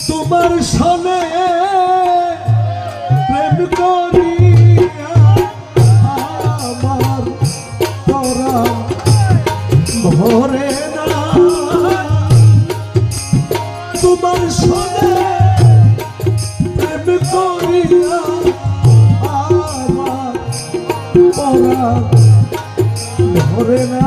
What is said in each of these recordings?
তোমার সনে প্রেম করিয়া আমার তোরা ভরে না। তোমার না।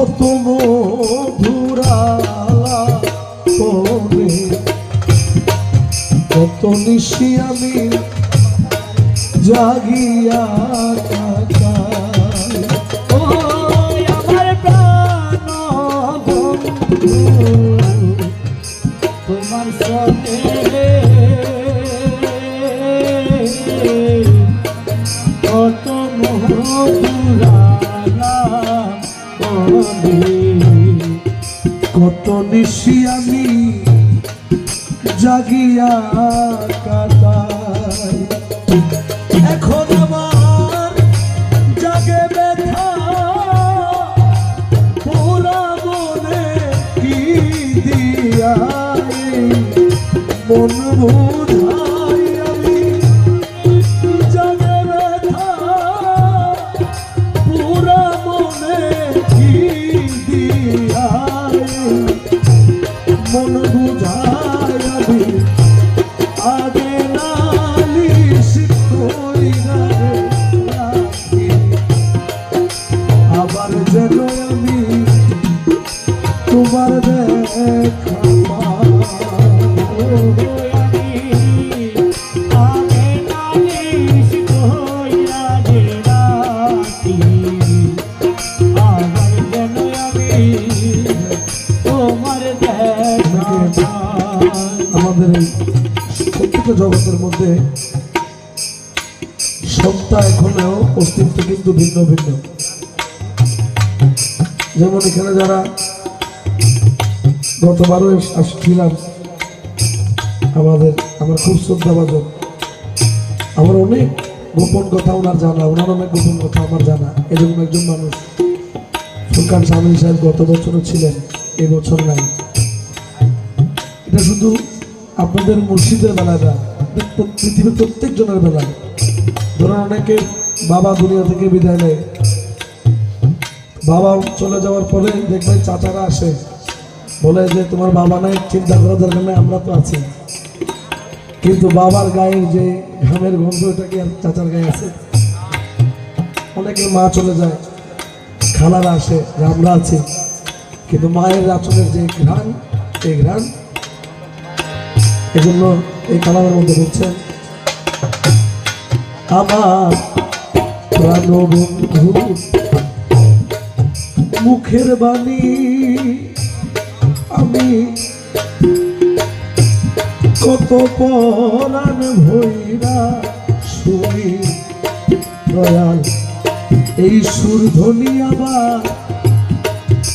কত মধুরালা পরে কত নিশি আমি জাগিয়া তোমার সাথে কত মহুরালা কত নিশি আমি জাগিয়া কাটাই জগতের মধ্যে সত্তা এখনও অস্তিত্ব কিন্তু ভিন্ন ভিন্ন। যেমন এখানে যারা গতবারও আসছিলাম, আমাদের, আমার খুব শ্রদ্ধাভাজন। আমার অনেক গোপন কথা ওনার জানা, ওনার অনেক গোপন কথা আমার জানা। এরকম একজন মানুষ ফুরকান সামিল সাহেব গত বছরও ছিলেন এই বছর নাই। এটা শুধু আপনাদের না প্র- পৃথিবীর প্রত্যেক জনের বেলায়। ধরুন অনেকে বাবা দুনিয়া থেকে বিদায় নেয়। বাবা চলে যাওয়ার পরে দেখবেন চাচারা আসে। বলে যে, তোমার বাবা নাই, চিন্তা করার দরকার নেই, আমরা তো আছি। কিন্তু বাবার গায়ের যে ঘামের গন্ধ, এটা কি আর চাচার গায়ে আছে? অনেকে মা চলে যায়, খালারা আসে যে, আমরা আছি। কিন্তু মায়ের আচলের যে ঘ্রাণ, এই ঘ্রাণ এজন্য এই কালামের মধ্যে বলছেন আমার মুখের বাণী আমি কত পরাণ ভৈরা শুনি, দয়াল, এই সুরধ্বনি আবার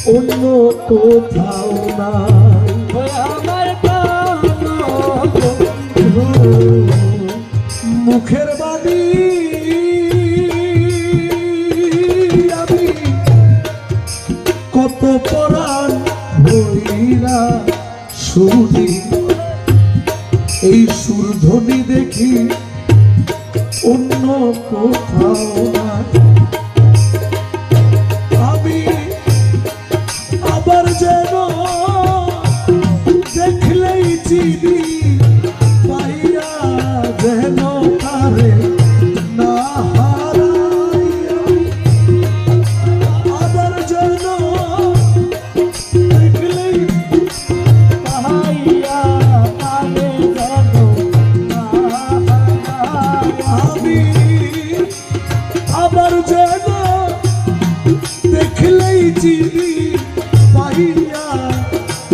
অন্য কোথাও নাই শুনি এই সুরধ্বনি দেখি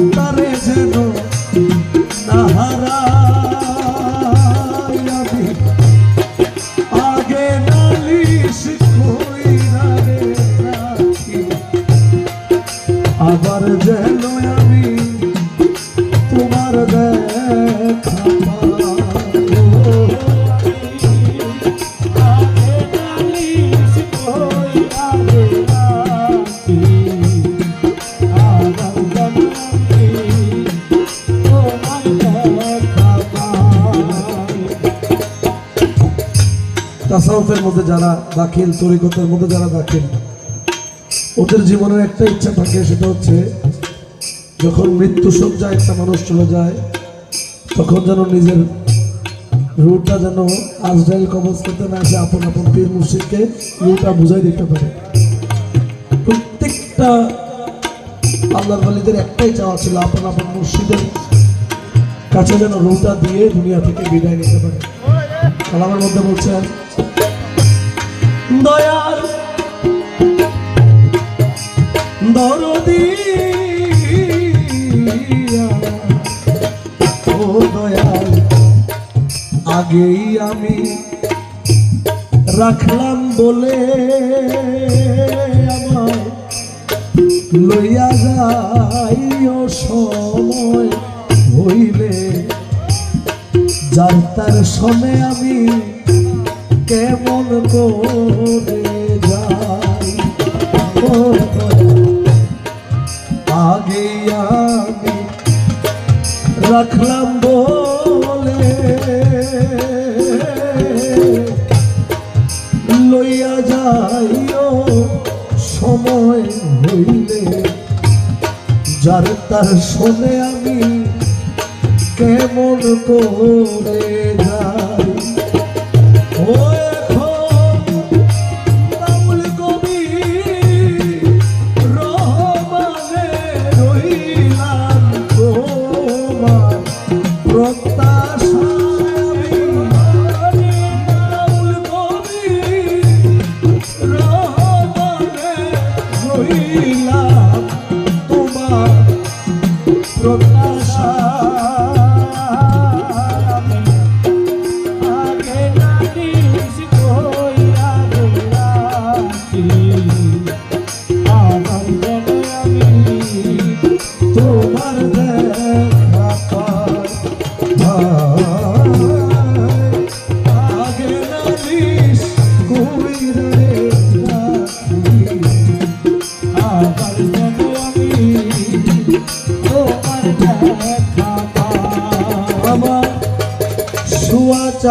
তারে তাসাউফের মধ্যে যারা দাখিল, তরিকতের মধ্যে যারা দাখিল, ওদের জীবনের একটা ইচ্ছা থাকে, সেটা হচ্ছে যখন মৃত্যু সজ্জায় একটা মানুষ চলে যায়, তখন যেন নিজের রুটটা যেন আজরাইল কবজ করতে না এসে আপন আপন পীর মুর্শিদকে রুটা বুঝাই দিতে পারে। প্রত্যেকটা আল্লাহর ওয়ালিদের একটাই চাওয়া ছিল, আপন আপন মুর্শিদের কাছে যেন রুটা দিয়ে দুনিয়া থেকে বিদায় নিতে পারে। কালামের মধ্যে বলছেন দয়াল। দরদি। ও দয়াল, আগেই আমি রাখলাম বলে আমার লইয়া যাইও সময় হইলে, যার তার সনে আমি কেমন করে যাই? আগে আমি রাখলাম বলে লইয়া যাইও, সময় হইলে যার তার শোনে আমি কেমন করে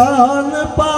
পাই আমার শুয়া চান পাখি